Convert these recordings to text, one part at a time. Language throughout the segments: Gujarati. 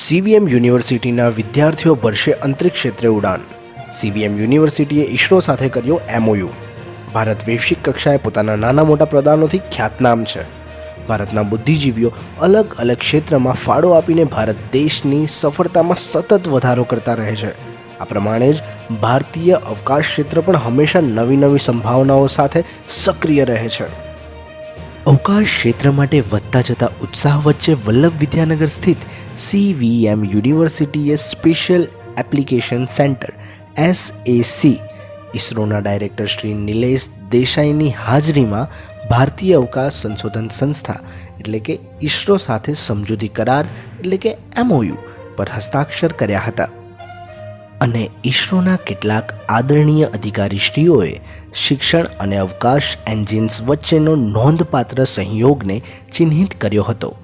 સીવીએમ યુનિવર્સિટીના વિદ્યાર્થીઓ ભરશે અંતરિક્ષ ક્ષેત્રે ઉડાન. સીવીએમ યુનિવર્સિટીએ ઇસરો સાથે કર્યો એમઓયુ ભારત વૈશ્વિક કક્ષાએ પોતાના નાના મોટા પ્રદાનોથી ખ્યાતનામ છે. ભારતના બુદ્ધિજીવીઓ અલગ અલગ ક્ષેત્રમાં ફાળો આપીને ભારત દેશની સફળતામાં સતત વધારો કરતા રહે છે. આ પ્રમાણે જ ભારતીય અવકાશ ક્ષેત્ર પણ હંમેશા નવી નવી સંભાવનાઓ સાથે સક્રિય રહે છે. અવકાશ ક્ષેત્ર માટે વધતા જતા ઉત્સાહ વચ્ચે વલ્લભ વિદ્યાનગર સ્થિત સીવીએમ યુનિવર્સિટીએ સ્પેશિયલ એપ્લિકેશન સેન્ટર એસએસી ઇસરોના ડાયરેક્ટર શ્રી નિલેશ દેસાઈની હાજરીમાં ભારતીય અવકાશ સંશોધન સંસ્થા, એટલે કે ઇસરો સાથે સમજૂતી કરાર, એટલે કે એમઓયુ પર હસ્તાક્ષર કર્યા હતા. અને ઇસરોના કેટલાક આદરણીય અધિકારીશ્રીઓએ શિક્ષણ અને અવકાશ એન્જિન્સ વચ્ચેનો નોંધપાત્ર સહયોગને ચિહ્નિત કર્યો હતો.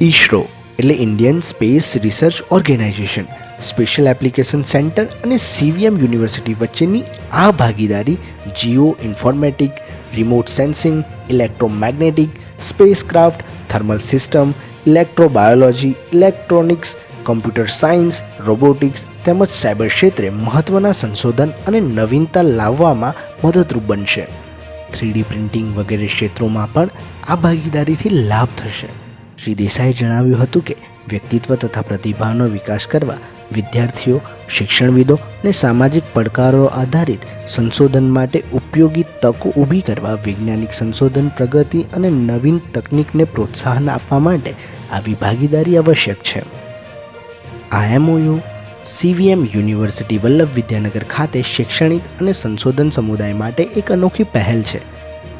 ઇસરો એટલે Indian space research organisation, special application centre અને સીવીએમ યુનિવર્સિટી વચ્ચેની આ ભાગીદારી geo informatic, remote sensing, electromagnetic, spacecraft, thermal system, electrobiology, electronics computer science, robotics તેમજ સાયબર ક્ષેત્રે મહત્ત્વના સંશોધન અને નવીનતા લાવવામાં મદદરૂપ બનશે. થ્રીડી પ્રિન્ટિંગ વગેરે ક્ષેત્રોમાં પણ આ ભાગીદારીથી લાભ થશે. શ્રી દેસાઈએ જણાવ્યું હતું કે, વ્યક્તિત્વ તથા પ્રતિભાનો વિકાસ કરવા વિદ્યાર્થીઓ, શિક્ષણવિદો અને સામાજિક પડકારો આધારિત સંશોધન માટે ઉપયોગી તકો ઊભી કરવા, વૈજ્ઞાનિક સંશોધન પ્રગતિ અને નવીન તકનીકને પ્રોત્સાહન આપવા માટે આવી ભાગીદારી આવશ્યક છે. આ MOU CVM university Vallabh Vidyanagar ખાતે શૈક્ષણિક અને સંશોધન સમુદાય માટે એક અનોખી પહેલ છે.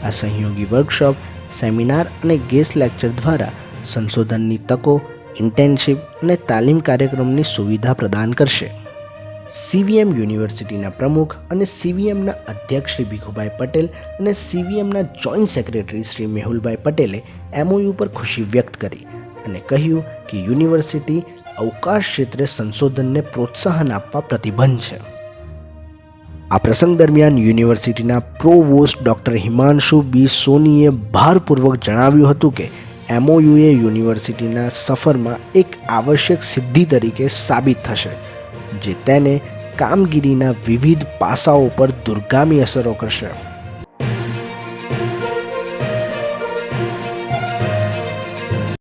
આ સહયોગી વર્કશોપ, સેમિનાર અને ગેસ્ટ લેક્ચર દ્વારા સંશોધનની તકો, ઇન્ટર્નશીપ અને તાલીમ કાર્યક્રમની સુવિધા પ્રદાન કરશે. સીવીએમ યુનિવર્સિટીના પ્રમુખ અને સીવીએમના અધ્યક્ષ શ્રી ભીખુભાઈ પટેલ અને સીવીએમના જોઈન્ટ સેક્રેટરી શ્રી મેહુલભાઈ પટેલે એમઓયુ પર ખુશી વ્યક્ત કરી અને કહ્યું કે યુનિવર્સિટી અવકાશ ક્ષેત્રે સંશોધનને પ્રોત્સાહન આપવા પ્રતિબંધ છે. આ પ્રસંગ દરમિયાન યુનિવર્સિટીના પ્રોવોસ્ટ ડૉક્ટર હિમાંશુ બી સોનીએ ભારપૂર્વક જણાવ્યું હતું કે, એમઓયુએ યુનિવર્સિટીના સફરમાં એક આવશ્યક સિદ્ધિ તરીકે સાબિત થશે, જે તેને કામગીરીના વિવિધ પાસાઓ પર દુર્ગામી અસરો કરશે.